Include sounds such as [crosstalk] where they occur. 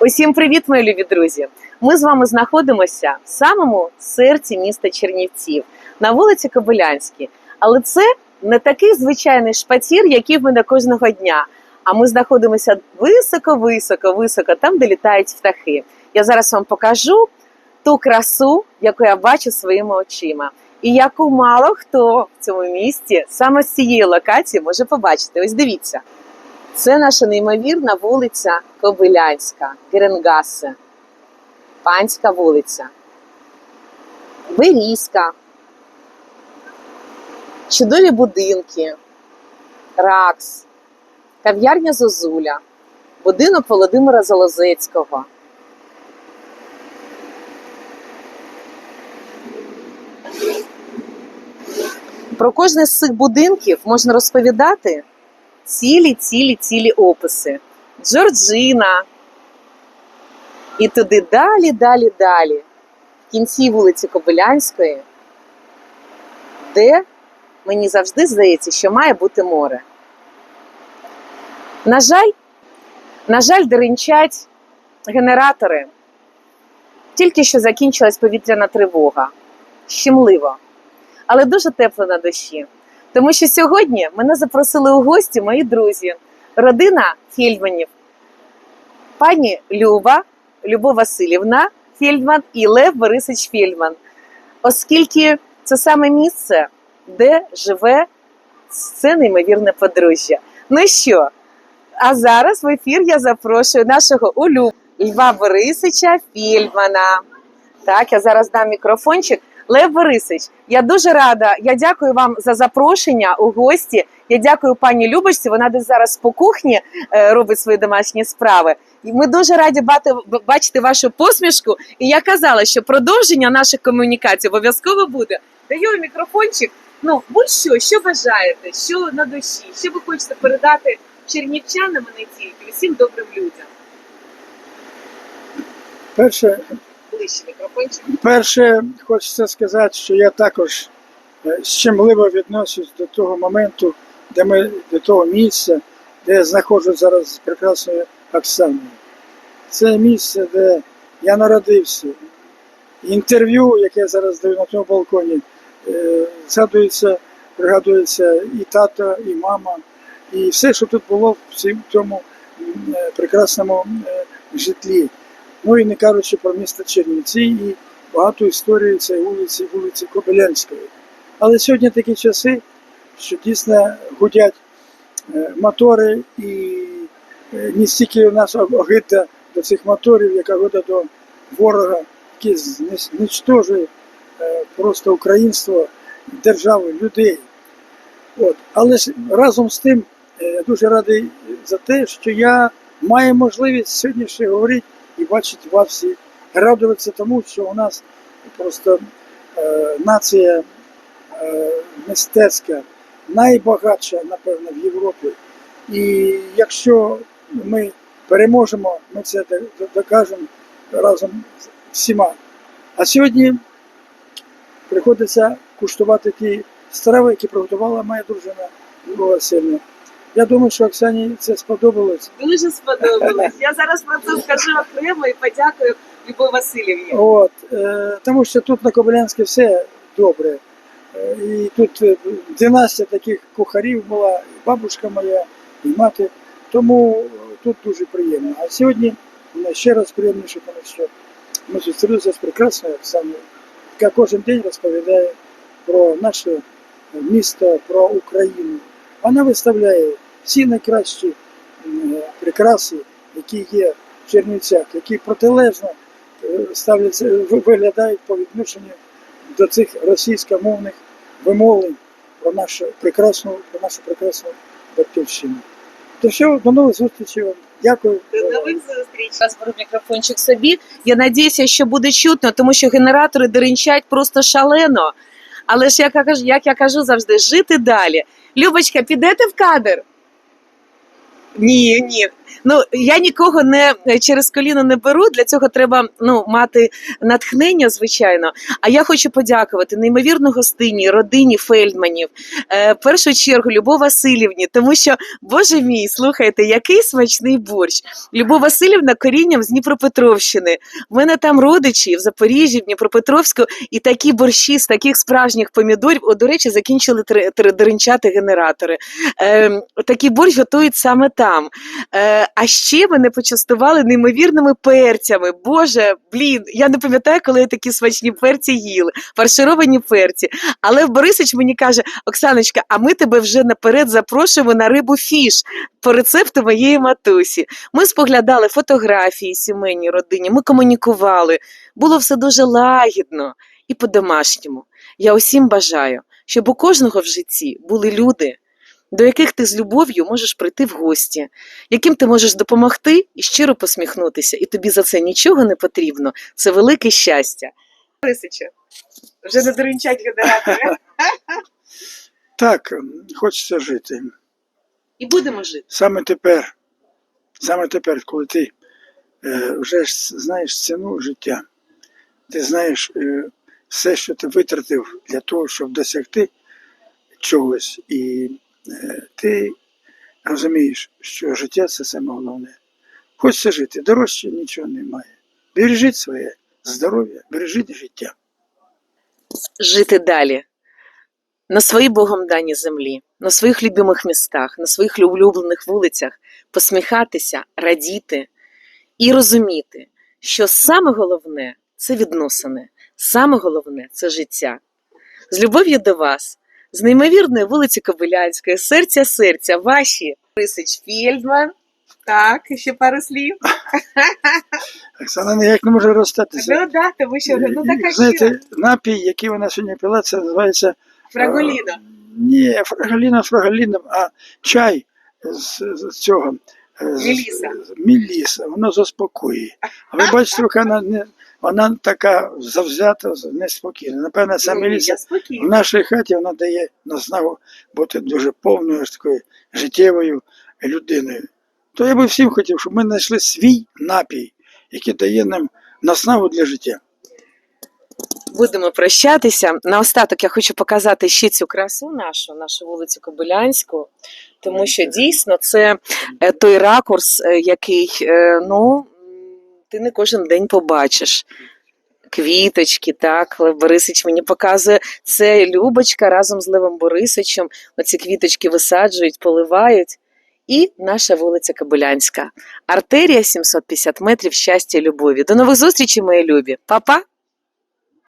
Усім привіт, мої любі друзі! Ми з вами знаходимося в самому серці міста Чернівців на вулиці Кобилянській. Але це не такий звичайний шпатір, який ми на кожного дня. А ми знаходимося високо, високо, високо, там, де літають птахи. Я зараз вам покажу ту красу, яку я бачу своїми очима, і яку мало хто в цьому місті саме з цієї локації може побачити. Ось дивіться. Це наша неймовірна вулиця Кобилянська, Геренгасе, Панська вулиця, Берізька, чудові будинки, Ракс, кав'ярня Зозуля, будинок Володимира Залозецького. Про кожне з цих будинків можна розповідати цілі, цілі, цілі описи. Джорджина. І туди далі, далі, далі. В кінці вулиці Кобилянської, де мені завжди здається, що має бути море. На жаль, на жаль, деренчать генератори. Тільки що закінчилась повітряна тривога. Щемливо, але дуже тепло на душі. Тому що сьогодні мене запросили у гості мої друзі, родина Фельдманів, пані Люба, Любов Васильівна Фельдман і Лев Борисович Фельдман. Оскільки це саме місце, де живе це неймовірне подружжя. Ну що? А зараз в ефір я запрошую нашого улюбленого Льва Борисовича Фельдмана. Так, я зараз дам мікрофончик. Лев Борисович, я дуже рада. Я дякую вам за запрошення у гості. Я дякую пані Любочці. Вона десь зараз по кухні е, робить свої домашні справи. І ми дуже раді бачити вашу посмішку. І я казала, що продовження наших комунікацій обов'язково буде. Даю мікрофончик. Ну, будь-що, що бажаєте, що на душі, що ви хочете передати чернівчанам і не тільки, усім добрим людям. Перше, Ближче мікрофончик. перше, хочеться сказати, що я також е, щемливо відношусь до того моменту, де ми до того місця, де я знаходжусь зараз з прекрасною Оксаною. Це місце, де я народився. Інтерв'ю, яке я зараз даю на тому балконі, е, згадується, пригадується і тато, і мама, і все, що тут було в цьому е, прекрасному житлі. Ну і не кажучи про місто Чернівці і багато історії цієї вулиці, вулиці Кобилянської. Але сьогодні такі часи, що дійсно гудять е, мотори, і е, не стільки у нас огида до цих моторів, яка года до ворога, який знищує е, просто українство, держави, людей. От. Але разом з тим я дуже радий за те, що я маю можливість сьогодні ще говорити і бачити вас всі, радуватися тому, що у нас просто е, нація е, мистецька, найбагатша, напевно, в Європі. І якщо ми переможемо, ми це до- до- докажемо разом з всіма. А сьогодні приходиться куштувати ті страви, які приготувала моя дружина Любов Васильівна. Я думаю, що Оксані це сподобалось. Дуже сподобалось. Я зараз про це скажу окремо і подякую Любов Васильівні. От, е, тому що тут на Кобилянській все добре. Е, і тут е, династія таких кухарів була, і бабушка моя, і мати. Тому е, тут дуже приємно. А сьогодні ще раз приємніше, тому що ми зустрілися з прекрасною Оксаною, яка кожен день розповідає про наше місто, про Україну. Вона виставляє всі найкращі прикраси, які є в Чернівцях, які протилежно е, ставляться, виглядають по відношенню до цих російськомовних вимовлень про нашу прекрасну, про нашу прекрасну батьківщину. То що, до нових зустрічей вам. Дякую. До нових зустріч. Зараз беру мікрофончик собі. Я надіюся, що буде чутно, тому що генератори деренчать просто шалено. Але ж як я кажу, як я кажу завжди, жити далі. Любочка, підете в кадр? Ні, ні. Ну я нікого не е, через коліно не беру. Для цього треба ну мати натхнення, звичайно. А я хочу подякувати неймовірно гостині, родині Фельдманів, е, в першу чергу Любов Васильівні, тому що, боже мій, слухайте, який смачний борщ. Любов Васильівна корінням з Дніпропетровщини. В мене там родичі в Запоріжжі, в Дніпропетровську, і такі борщі з таких справжніх помідорів. О, до речі, закінчили деренчати генератори. Е, такий борщ готують саме там. Е, а ще мене почастували неймовірними перцями. Боже, блін, я не пам'ятаю, коли я такі смачні перці їли, фаршировані перці. Але Борисич мені каже: Оксаночка, а ми тебе вже наперед запрошуємо на рибу фіш по рецепту моєї матусі. Ми споглядали фотографії сімейній родині, ми комунікували. Було все дуже лагідно і по-домашньому. Я усім бажаю, щоб у кожного в житті були люди, до яких ти з любов'ю можеш прийти в гості, яким ти можеш допомогти і щиро посміхнутися, і тобі за це нічого не потрібно. Це велике щастя. Борисичу, вже не доринчать генератори. [laughs] Так, хочеться жити. І будемо жити. Саме тепер, саме тепер, коли ти е, вже знаєш ціну життя, ти знаєш е, все, що ти витратив для того, щоб досягти чогось, і ти розумієш, що життя це саме головне. Хочеться жити, дорожче нічого немає. Бережіть своє здоров'я, бережіть життя. жити далі на своїй Богом даній землі, на своїх любимих містах, на своїх улюблених вулицях, посміхатися, радіти і розуміти, що саме головне це відносини, саме головне це життя. З любов'ю до вас, з неймовірної вулиці Кобилянської, серця серця, ваші Борисич Фельдман. Так, ще пару слів. [laughs] Оксана ніяк не може розстатися. Ну да, тому що ну така Знаєте, напій, який вона сьогодні пила, це називається Фраголіна. Ні, фраголіна фраголіном, а чай з, з цього. З- Меліса. воно заспокоює. А ви бачите, яка вона, не, вона така завзята, неспокійна. Напевно, ця Меліса я в нашій хаті вона дає наснагу бути дуже повною такою життєвою людиною. То я би всім хотів, щоб ми знайшли свій напій, який дає нам наснагу для життя. Будемо прощатися. Наостаток я хочу показати ще цю красу нашу, нашу вулицю Кобилянську, тому що дійсно це е, той ракурс, е, який е, ну, ти не кожен день побачиш. Квіточки, так, Лев Борисич мені показує. Це Любочка разом з Левом Борисичем. Оці квіточки висаджують, поливають. І наша вулиця Кобилянська. Артерія 750 метрів щастя і любові. До нових зустрічей, мої любі. Па-па!